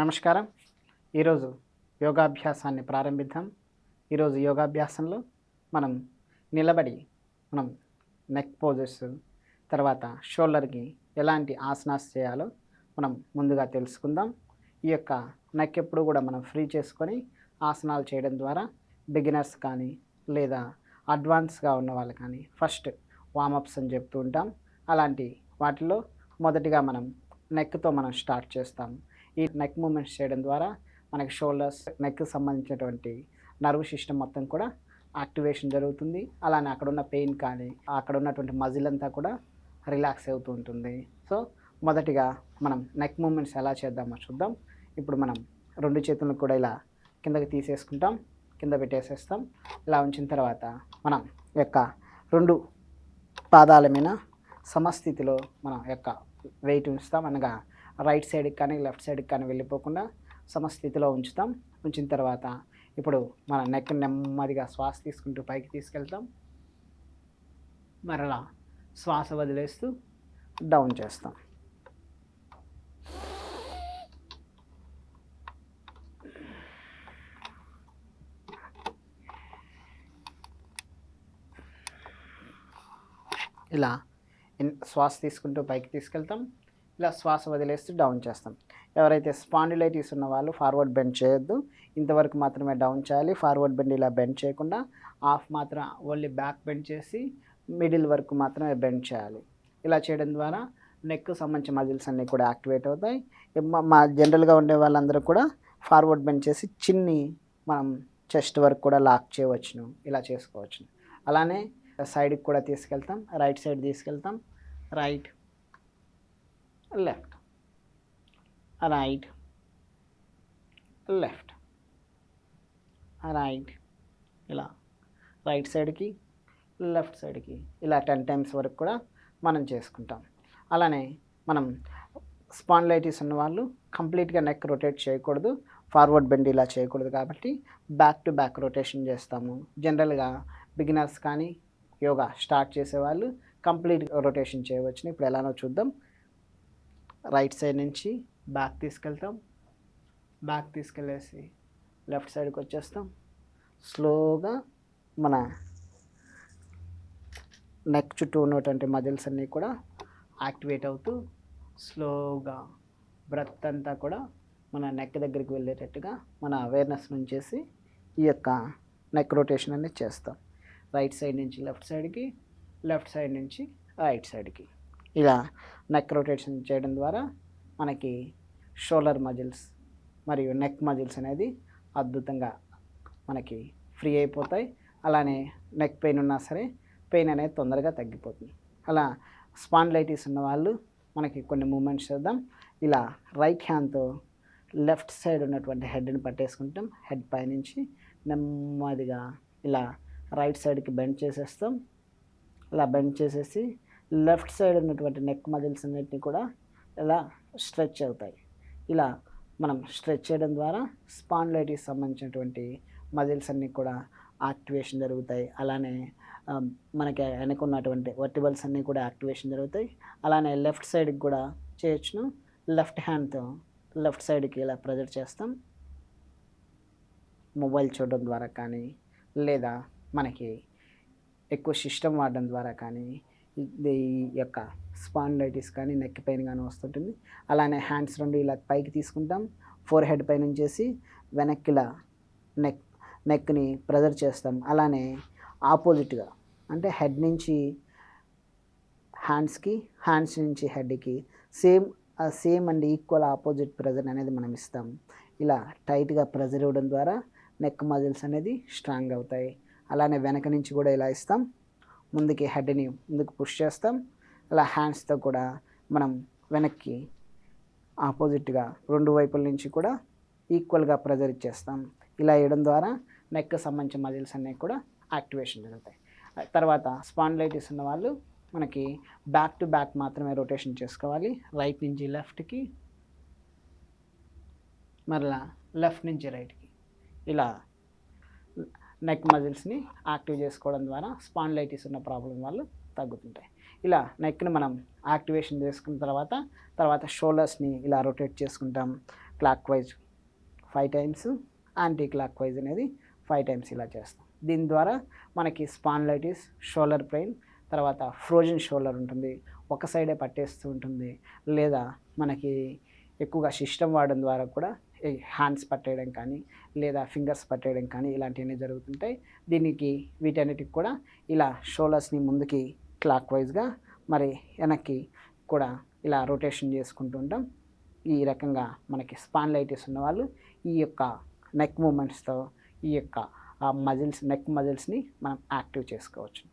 నమస్కారం. ఈరోజు యోగాభ్యాసాన్ని ప్రారంభిద్దాం. ఈరోజు యోగాభ్యాసంలో మనం నిలబడి మనం నెక్ పోజెస్ తర్వాత షోల్డర్కి ఎలాంటి ఆసనాస్ చేయాలో మనం ముందుగా తెలుసుకుందాం. ఈ యొక్క నెక్ ఎప్పుడు కూడా మనం ఫ్రీ చేసుకొని ఆసనాలు చేయడం ద్వారా బిగినర్స్ కానీ లేదా అడ్వాన్స్గా ఉన్న వాళ్ళు కానీ ఫస్ట్ వామప్స్ అని చెప్తూ ఉంటాం. అలాంటి వాటిలో మొదటిగా మనం నెక్తో మనం స్టార్ట్ చేస్తాం. ఈ నెక్ మూమెంట్స్ చేయడం ద్వారా మనకి షోల్డర్స్ నెక్కి సంబంధించినటువంటి నర్వ్ సిస్టమ్ మొత్తం కూడా యాక్టివేషన్ జరుగుతుంది. అలానే అక్కడ ఉన్న పెయిన్ కానీ అక్కడ ఉన్నటువంటి మజిల్ అంతా కూడా రిలాక్స్ అవుతూ ఉంటుంది. సో మొదటిగా మనం నెక్ మూమెంట్స్ ఎలా చేద్దామో చూద్దాం. ఇప్పుడు మనం రెండు చేతులను కూడా ఇలా కిందకి తీసేసుకుంటాం. కింద పెట్టేసేస్తాం. ఇలా ఉంచిన తర్వాత మనం యొక్క రెండు పాదాల మీద సమస్థితిలో మనం యొక్క వెయిట్ ఉంచుతాం అనగా రైట్ సైడ్కి కానీ లెఫ్ట్ సైడ్కి కానీ వెళ్ళిపోకుండా సమస్థితిలో ఉంచుతాం. ఉంచిన తర్వాత ఇప్పుడు మన నెక్ నెమ్మదిగా శ్వాస తీసుకుంటూ పైకి తీసుకెళ్తాం. మరలా శ్వాస వదిలేస్తూ డౌన్ చేస్తాం. ఇలా శ్వాస తీసుకుంటూ పైకి తీసుకెళ్తాం. ఇలా శ్వాస వదిలేస్తూ డౌన్ చేస్తాం. ఎవరైతే స్పాండిలైటిస్ ఉన్న వాళ్ళు ఫార్వర్డ్ బెండ్ చేయొద్దు. ఇంతవరకు మాత్రమే డౌన్ చేయాలి. ఫార్వర్డ్ బెండ్ ఇలా బెండ్ చేయకుండా హాఫ్ మాత్రం ఓన్లీ బ్యాక్ బెండ్ చేసి మిడిల్ వరకు మాత్రమే బెండ్ చేయాలి. ఇలా చేయడం ద్వారా నెక్ సంబంధించిన మజిల్స్ అన్నీ కూడా యాక్టివేట్ అవుతాయి. మా- మా జనరల్గా ఉండే వాళ్ళందరూ కూడా ఫార్వర్డ్ బెండ్ చేసి చిన్ని మనం చెస్ట్ వరకు కూడా లాక్ చేయవచ్చును. ఇలా చేసుకోవచ్చును. అలానే సైడ్కి కూడా తీసుకెళ్తాం. రైట్ సైడ్ తీసుకెళ్తాం. Right left right left right ఇలా. రైట్ సైడ్కి లెఫ్ట్ సైడ్కి ఇలా టెన్ టైమ్స్ వరకు కూడా మనం చేసుకుంటాం. అలానే మనం స్పాండ్లైటిస్ ఉన్న వాళ్ళు కంప్లీట్గా నెక్ రొటేట్ చేయకూడదు. ఫార్వర్డ్ బెండ్ ఇలా చేయకూడదు కాబట్టి బ్యాక్ టు బ్యాక్ రొటేషన్ చేస్తాము. జనరల్గా బిగినర్స్ కానీ యోగా స్టార్ట్ చేసేవాళ్ళు కంప్లీట్ రొటేషన్ చేయవచ్చు ఇప్పుడు ఎలానో చూద్దాం. రైట్ సైడ్ నుంచి బ్యాక్ తీసుకెళ్తాం. బ్యాక్ తీసుకెళ్ళేసి లెఫ్ట్ సైడ్కి వచ్చేస్తాం. స్లోగా మన నెక్ చుట్టూ ఉన్నటువంటి మజిల్స్ అన్నీ కూడా యాక్టివేట్ అవుతూ స్లోగా బ్రత్ అంతా కూడా మన నెక్ దగ్గరికి వెళ్ళేటట్టుగా మన అవేర్నెస్ నుంచేసి ఈ యొక్క నెక్ రొటేషన్ అనేది చేస్తాం. రైట్ సైడ్ నుంచి లెఫ్ట్ సైడ్కి లెఫ్ట్ సైడ్ నుంచి రైట్ సైడ్కి. ఇలా నెక్ రొటేషన్ చేయడం ద్వారా మనకి షోల్డర్ మజిల్స్ మరియు నెక్ మజిల్స్ అనేది అద్భుతంగా మనకి ఫ్రీ అయిపోతాయి. అలానే నెక్ పెయిన్ ఉన్నా సరే పెయిన్ అనేది తొందరగా తగ్గిపోతుంది. అలా స్పాండ్లైటిస్ ఉన్న వాళ్ళు మనకి కొన్ని మూమెంట్స్ చేద్దాం. ఇలా రైట్ హ్యాండ్తో లెఫ్ట్ సైడ్ ఉన్నటువంటి హెడ్ని పట్టేసుకుంటాం. హెడ్ పైనుంచి నెమ్మదిగా ఇలా రైట్ సైడ్కి బెండ్ చేసేస్తాం. ఇలా బెండ్ చేసేసి లెఫ్ట్ సైడ్ ఉన్నటువంటి నెక్ మజిల్స్ అన్నిటిని కూడా ఇలా స్ట్రెచ్ అవుతాయి. ఇలా మనం స్ట్రెచ్ చేయడం ద్వారా స్పాండిలైటిస్ సంబంధించినటువంటి మజిల్స్ అన్నీ కూడా యాక్టివేషన్ జరుగుతాయి. అలానే um, మనకి వెనకున్నటువంటి వర్టిబల్స్ అన్నీ కూడా యాక్టివేషన్ జరుగుతాయి. అలానే లెఫ్ట్ సైడ్కి కూడా చేయొచ్చును. లెఫ్ట్ హ్యాండ్తో లెఫ్ట్ సైడ్కి ఇలా ప్రెజర్ చేస్తాం. మొబైల్ చూడడం ద్వారా కానీ లేదా మనకి ఎక్కువ సిస్టమ్ వాడడం ద్వారా కానీ ఈ యొక్క స్పాండైటిస్ కానీ నెక్ పెయిన్ కానీ వస్తుంటుంది. అలానే హ్యాండ్స్ రెండు ఇలా పైకి తీసుకుంటాం. ఫోర్ హెడ్ పైన చేసి వెనక్కి ఇలా నెక్ నెక్ని ప్రెజర్ చేస్తాం. అలానే ఆపోజిట్గా అంటే హెడ్ నుంచి హ్యాండ్స్కి హ్యాండ్స్ నుంచి హెడ్కి same same and equal opposite pressure అనేది మనం ఇస్తాం. ఇలా టైట్గా ప్రెజర్ ఇవ్వడం ద్వారా నెక్ మజిల్స్ అనేది స్ట్రాంగ్ అవుతాయి. అలానే వెనక నుంచి కూడా ఇలా ఇస్తాం. ముందుకి హెడ్ని ముందుకు పుష్ చేస్తాం. అలా హ్యాండ్స్తో కూడా మనం వెనక్కి ఆపోజిట్గా రెండు వైపుల నుంచి కూడా ఈక్వల్గా ప్రెజర్ ఇచ్చేస్తాం. ఇలా వేయడం ద్వారా నెక్ సంబంధించిన మజిల్స్ అన్నీ కూడా యాక్టివేషన్ జరుగుతాయి. తర్వాత స్పాండిలైటిస్ ఉన్న వాళ్ళు మనకి బ్యాక్ టు బ్యాక్ మాత్రమే రొటేషన్ చేసుకోవాలి. రైట్ నుంచి లెఫ్ట్కి మరలా లెఫ్ట్ నుంచి రైట్కి. ఇలా నెక్ మజిల్స్ని యాక్టివ్ చేసుకోవడం ద్వారా స్పాండ్లైటిస్ ఉన్న ప్రాబ్లం వాళ్ళు తగ్గుతుంటాయి. ఇలా నెక్ని మనం యాక్టివేషన్ చేసుకున్న తర్వాత తర్వాత షోల్డర్స్ని ఇలా రొటేట్ చేసుకుంటాం. Clockwise five times anti clockwise అనేది ఫైవ్ టైమ్స్ ఇలా చేస్తాం. దీని ద్వారా మనకి స్పాన్లైటిస్ షోల్డర్ పెయిన్ తర్వాత ఫ్రోజన్ షోల్డర్ ఉంటుంది. ఒక సైడే పట్టేస్తూ ఉంటుంది. లేదా మనకి ఎక్కువగా సిస్టమ్ వాడడం ద్వారా కూడా హ్యాండ్స్ పట్టేయడం కానీ లేదా ఫింగర్స్ పట్టేయడం కానీ ఇలాంటివన్నీ జరుగుతుంటాయి. దీనికి వీటన్నిటికి కూడా ఇలా షోలర్స్ని ముందుకి క్లాక్ వైజ్గా మరి వెనక్కి కూడా ఇలా రొటేషన్ చేసుకుంటూ ఉంటాం. ఈ రకంగా మనకి స్పాన్లైటిస్ లైటిస్ ఉన్నవాళ్ళు ఈ యొక్క నెక్ మూమెంట్స్తో ఈ యొక్క ఆ మజిల్స్ నెక్ మజిల్స్ని మనం యాక్టివ్ చేసుకోవచ్చు.